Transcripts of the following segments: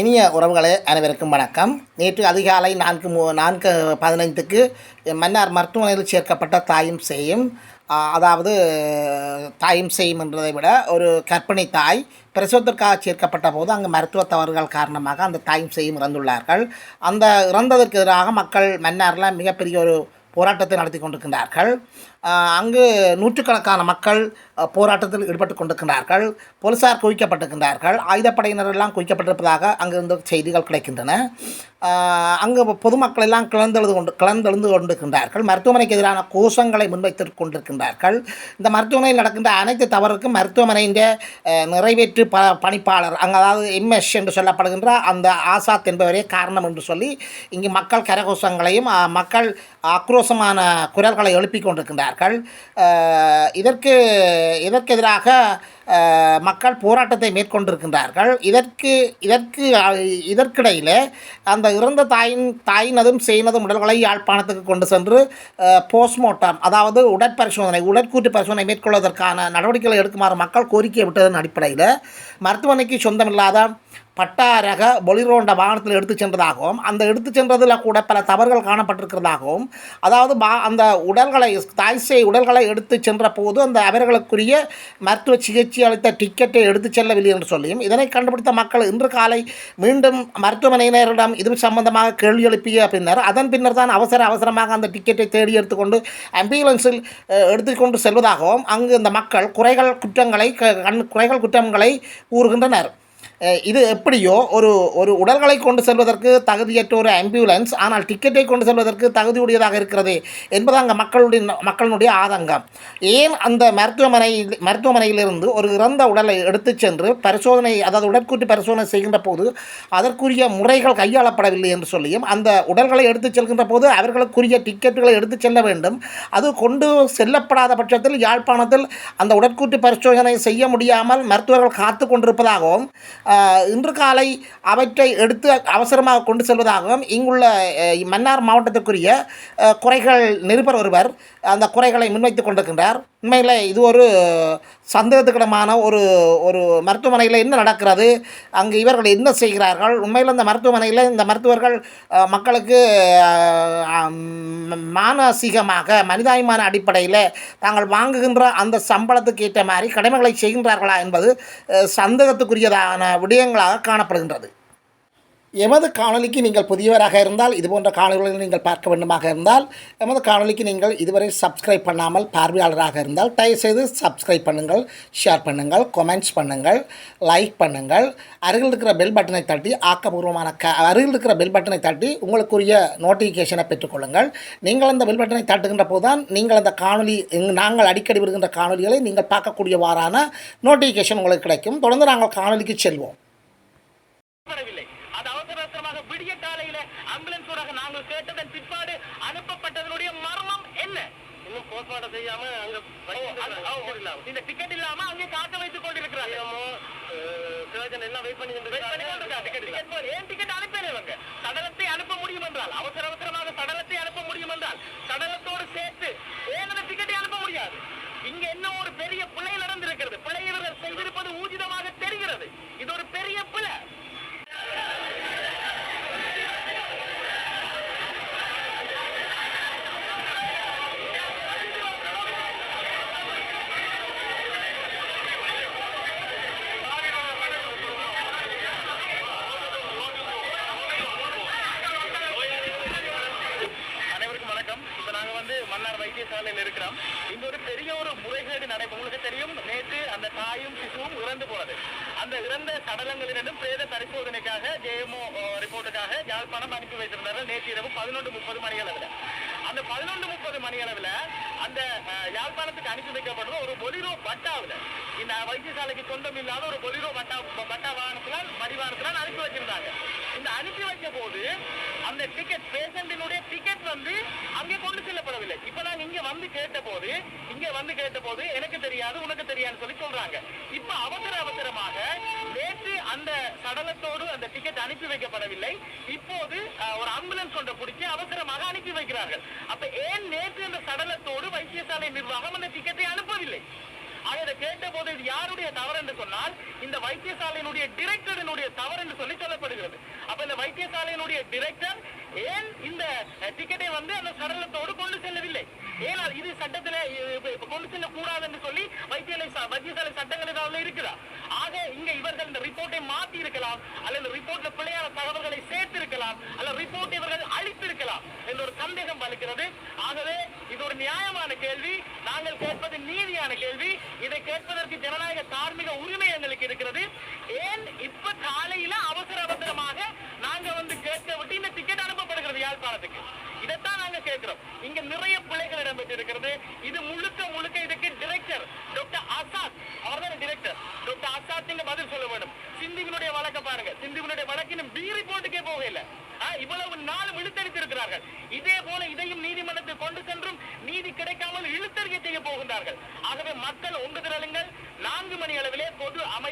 இனிய உறவுகளே அனைவருக்கும் வணக்கம். நேற்று அதிகாலை நான்கு மு நான்கு பதினைந்துக்கு மன்னார் மருத்துவமனையில் சேர்க்கப்பட்ட தாயும் செய்யும் அதாவது தாயும் செய்யும் என்றதை விட ஒரு கர்ப்பிணி தாய் பிரசவத்திற்காக சேர்க்கப்பட்ட போது அங்கு மருத்துவ தவறுகள் காரணமாக அந்த தாயும் செய்யும் இறந்துள்ளார்கள். அந்த இறந்ததற்கு எதிராக மக்கள் மன்னாரில் மிகப்பெரிய ஒரு போராட்டத்தை நடத்தி கொண்டிருக்கின்றார்கள். அங்கு நூற்றுக்கணக்கான மக்கள் போராட்டத்தில் ஈடுபட்டு கொண்டிருக்கின்றார்கள். போலீசார் குவிக்கப்பட்டிருக்கின்றார்கள். ஆயுதப்படையினரெல்லாம் குவிக்கப்பட்டிருப்பதாக அங்கிருந்து செய்திகள் கிடைக்கின்றன. அங்கு பொதுமக்கள் எல்லாம் கிளந்தெழுது கொண்டு கிளந்தெழுந்து கொண்டிருக்கின்றார்கள். மருத்துவமனைக்கு எதிரான கோஷங்களை முன்வைத்து கொண்டிருக்கின்றார்கள். இந்த மருத்துவமனையில் நடக்கின்ற அனைத்து தவறுக்கும் மருத்துவமனையின் நிறைவேற்று ப பணிப்பாளர் அங்கே அதாவது எம்எஸ் என்று சொல்லப்படுகின்ற அந்த ஆசாத் என்பவரே காரணம் என்று சொல்லி இங்கு மக்கள் கரகோஷங்களையும் மக்கள் ஆக்ரோஷமான குரல்களை எழுப்பி கொண்டிருக்கின்றார்கள். அஹ், இதற்கு இதற்கெதிராக மக்கள் போராட்டத்தை மேற்கொண்டிருக்கின்றார்கள். இதற்கு இதற்கு இதற்கிடையில் அந்த இறந்த தாயின் தாயினதும் செய்யினதும் உடல்களை யாழ்ப்பாணத்துக்கு கொண்டு சென்று போஸ்ட்மார்ட்டம் அதாவது உடற்பரிசோதனை உடற்கூற்று பரிசோதனை மேற்கொள்வதற்கான நடவடிக்கைகளை எடுக்குமாறு மக்கள் கோரிக்கை விட்டதன் அடிப்படையில் மருத்துவமனைக்கு சொந்தமில்லாத பட்டாரக பொலிரோண்ட வாகனத்தில் எடுத்து சென்றதாகவும் அந்த எடுத்து சென்றதில் கூட பல தவறுகள் காணப்பட்டிருக்கிறதாகவும் அதாவது பா அந்த உடல்களை தாய் செய் உடல்களை எடுத்து சென்ற போது அந்த அவர்களுக்குரிய மருத்துவ சிகிச்சை அளித்த டிக்கெட்டை எடுத்து செல்லவில்லை என்று சொல்லியும் இதனை கண்டுபிடித்த மக்கள் இன்று காலை மீண்டும் மருத்துவமனையினரிடம் இது சம்பந்தமாக கேள்வி எழுப்பிய பின்னர் அதன் பின்னர் தான் அவசர அவசரமாக அந்த டிக்கெட்டை தேடி எடுத்துக்கொண்டு ஆம்புலன்ஸில் எடுத்துக்கொண்டு செல்வதாகவும் அங்கு இந்த மக்கள் குறைகள் குற்றங்களை க- கண் குறைகள் குற்றங்களை கூறுகின்றனர். இது எப்படியோ ஒரு ஒரு உடல்களை கொண்டு செல்வதற்கு தகுதியற்ற ஒரு ஆம்புலன்ஸ் ஆனால் டிக்கெட்டை கொண்டு செல்வதற்கு தகுதியுடையதாக இருக்கிறது என்பது அங்கே மக்களுடைய மக்களுடைய ஆதங்கம். ஏன் அந்த மருத்துவமனை மருத்துவமனையிலிருந்து ஒரு இறந்த உடலை எடுத்துச் சென்று பரிசோதனை அதாவது உடற்கூட்டு பரிசோதனை செய்கின்ற போது அதற்குரிய முறைகள் கையாளப்படவில்லை என்று சொல்லியும் அந்த உடல்களை எடுத்துச் செல்கின்ற போது அவர்களுக்குரிய டிக்கெட்டுகளை எடுத்து செல்ல வேண்டும். அது கொண்டு செல்லப்படாத பட்சத்தில் யாழ்ப்பாணத்தில் அந்த உடற்கூட்டு பரிசோதனை செய்ய முடியாமல் மருத்துவர்கள் காத்து கொண்டிருப்பதாகவும் இன்று காலை அவற்றை எடுத்து அவசரமாக கொண்டு செல்வதாகவும் இங்குள்ள மன்னார் மாவட்டத்திற்குரிய குறைகள் நிருபர் ஒருவர் அந்த குறைகளை முன்வைத்து கொண்டிருக்கின்றார். உண்மையில் இது ஒரு சந்தேகத்துக்கிடமான ஒரு ஒரு மருத்துவமனையில் என்ன நடக்கிறது அங்கு இவர்கள் என்ன செய்கிறார்கள் உண்மையில் அந்த மருத்துவமனையில் இந்த மருத்துவர்கள் மக்களுக்கு மானசீகமாக மனிதாயமான அடிப்படையில் தாங்கள் வாங்குகின்ற அந்த சம்பளத்துக்கு ஏற்ற மாதிரி கடமைகளை செய்கின்றார்களா என்பது சந்தேகத்துக்குரியதான விடயங்களாக காணப்படுகின்றது. எமது காணொலிக்கு நீங்கள் புதியவராக இருந்தால் இது போன்ற நீங்கள் பார்க்க வேண்டுமாக இருந்தால் எமது காணொளிக்கு நீங்கள் இதுவரை சப்ஸ்கிரைப் பண்ணாமல் பார்வையாளராக இருந்தால் தயவுசெய்து சப்ஸ்கிரைப் பண்ணுங்கள் ஷேர் பண்ணுங்கள் கமெண்ட்ஸ் பண்ணுங்கள் லைக் பண்ணுங்கள். அருகில் இருக்கிற பெல் பட்டனை தட்டி ஆக்கப்பூர்வமான க அருகில் இருக்கிற பெல் பட்டனை தட்டி உங்களுக்குரிய நோட்டிஃபிகேஷனை பெற்றுக்கொள்ளுங்கள். நீங்கள் அந்த பெல் பட்டனை தட்டுகின்ற போதுதான் நீங்கள் அந்த காணொலி நாங்கள் அடிக்கடி வருகின்ற காணொலிகளை நீங்கள் பார்க்கக்கூடியவாறான நோட்டிஃபிகேஷன் உங்களுக்கு கிடைக்கும். தொடர்ந்து நாங்கள் காணொலிக்கு செல்வோம் வரவில்லை அது அவசர அவசரமாக விடிய காலையில ஆம்புலன்ஸோட நாங்கள் கேட்டதன் பிற்பாடு அனுப்பப்பட்டதனுடைய மர்மம் என்ன? இன்னும் போஸ்ட்மார்ட்டம் செய்யாம அங்க இந்த டிக்கெட் இல்லாம அங்கே காக்க வைத்துக் கொண்டிருக்கிறாங்க சர்ஜன் எல்லாம் வெயிட் பண்ணி தாயும் சிசுவும் இறந்து போனது. அந்த இறந்த சடலங்களிடம் பிரேத பரிசோதனைக்காக ஜேஎம்ஓ ரிப்போர்ட்டுக்காக யாழ்ப்பாணம் அனுப்பி வைத்திருந்தார்கள் நேற்று இரவு பதினொன்று முப்பது மணிகள் அதில் அந்த பதினொன்று முப்பது மணி அளவில் அந்த யாழ்ப்பாணத்துக்கு அனுப்பி வைக்கப்படுற ஒரு பொலிரோ பட்டாவில். இந்த வைத்தியசாலைக்கு சொந்தம் இல்லாத ஒரு பொலிரோ பட்டா பட்டா வாகனத்தினால் மடிவாகனத்தினால் அனுப்பி வச்சிருந்தாங்க. இந்த அனுப்பி வைக்க போது அந்த டிக்கெட் பேஷண்டினுடைய டிக்கெட் வந்து அங்கே கொண்டு செல்லப்படவில்லை. இப்ப நாங்க இங்க வந்து கேட்ட போது இங்க வந்து கேட்ட போது எனக்கு தெரியாது உனக்கு தெரியாதுன்னு சொல்லி சொல்றாங்க. இப்ப அவசர அவசரமாக நேற்று அந்த சடலத்தோடு அந்த டிக்கெட் அனுப்பி வைக்கப்படவில்லை. இப்போது ஒரு ஆம்புலன்ஸ் ஒன்றை பிடிச்சி அவசரமாக அனுப்பி வைக்கிறார்கள். அப்ப ஏன் நேற்று அந்த சடலத்தோடு வைத்தியசாலை நிர்வாகம் அந்த டிக்கெட்டை அனுப்பவில்லை? ஆக கேட்ட போது இது யாருடைய தவறு என்று சொன்னால் இந்த வைத்தியசாலையினுடைய டிரெக்டரினுடைய தவறு என்று சொல்லி சொல்லப்படுகிறது. அப்ப இந்த வைத்தியசாலையினுடைய டிரெக்டர் ஏன் இந்த டிக்கெட்டை வந்து அந்த சடலத்தோடு கொண்டு செல்லவில்லை? ஏனால் இது சட்டத்துல கொண்டு செல்ல கூடாது என்று சொல்லி வைத்தியலை வைத்தியசாலை சட்டங்கள் ஏதாவது இருக்குதா ஆக இங்க இவர்கள் இந்த ரிப்போர்ட்டை மாத்தி இருக்கலாம் அல்லது ரிப்போர்ட்ல பிழையான தகவல்களை சேர்த்திருக்கலாம் அல்லது ரிப்போர்ட் இவர்கள் அழித்திருக்கலாம் என்ற ஒரு சந்தேகம் வலுக்கிறது. ஆகவே இது ஒரு நியாயமான கேள்வி. நாங்கள் கேட்பது நீதியான கேள்வி. இதை கேட்பதற்கு ஜனநாயக தார்மீக உரிமை எங்களுக்கு இருக்கிறது. ஏன் இப்ப காலையில அவசர அவசரமாக நாங்க வந்து கேட்க விட்டு இந்த டிக்கெட் யாழ்ப்பாணத்துக்கு. இதைத்தான் நாங்க கேட்கிறோம். இங்க நிறைய பிள்ளைகள் இடம்பெற்றிருக்கிறது. இது முழுக்க முழுக்க இதுக்கு டிரெக்டர் டாக்டர் ஆசாத். அவர்தான் டிரெக்டர் டாக்டர் ஆசாத் பதில் சொல்ல வேண்டும் சிந்துவினுடைய வழக்க பாருங்க. சிந்துவினுடைய வழக்கு பி ரிப்போர்ட்டுக்கே போகல ஆ, இவ்வளவு நாள் இழுத்தடித்திருக்கிறார்கள். இதே போல இதையும் நீதிமன்றத்தில் கொண்டு சென்றும் நீதி கிடைக்காமல் இழுத்தறிய செய்ய போகின்றார்கள். ஆகவே மக்கள் ஒன்று திரளுங்கள். நான்கு மணி அளவிலே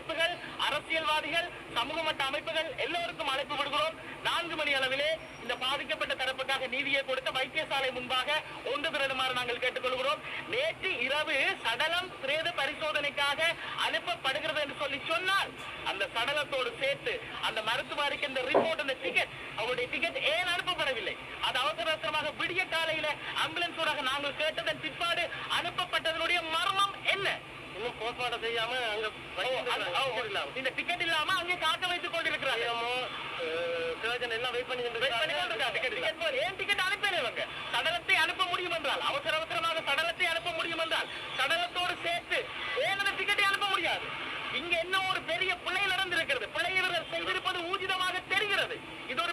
அமைப்புகள் அரசியல்வாதிகள் சமூக மட்ட அமைப்புகள் எல்லோருக்கும் அழைப்பு விடுகிறோம். நான்கு மணி அளவிலே இந்த பாதிக்கப்பட்ட தரப்புக்காக நீதியை கொடுத்த வைத்தியசாலை முன்பாக ஒன்று திரளுமாறு நாங்கள் கேட்டுக்கொள்கிறோம். நேற்று இரவு சடலம் பிரேத பரிசோதனைக்காக அனுப்பப்படுகிறது என்று சொல்லி சொன்னால் அந்த சடலத்தோடு சேர்த்து அந்த மருத்துவ அறிக்கை இந்த ரிப்போர்ட் அந்த டிக்கெட் அவருடைய டிக்கெட் ஏன் அனுப்பப்படவில்லை? அது அவசர அவசரமாக விடிய காலையில ஆம்புலன்ஸோடாக நாங்கள் கேட்டதன் பிற்பாடு அனுப்பப்பட்டதனுடைய மரம் இன்னும் போஸ்ட்மார்ட்டம் செய்யாம அங்க இந்த டிக்கெட் இல்லாம அங்கே காக்க வைத்துக் கொண்டிருக்கிறாங்க. சர்ஜன் எல்லாம் வெயிட் பண்ணி டிக்கெட் ஏன் டிக்கெட் அனுப்பிடுவாங்க சடலத்தை அனுப்ப முடியும் என்றால் அவசர அவசரமாக சடலத்தை அனுப்ப முடியும் என்றால் சடலத்தோடு சேர்த்து ஏன் அந்த டிக்கெட்டை அனுப்ப முடியாது? இங்க என்ன ஒரு பெரிய பிழை நடந்திருக்கிறது? பிழை செய்திருப்பது ஊர்ஜிதமாக தெரிகிறது. இது ஒரு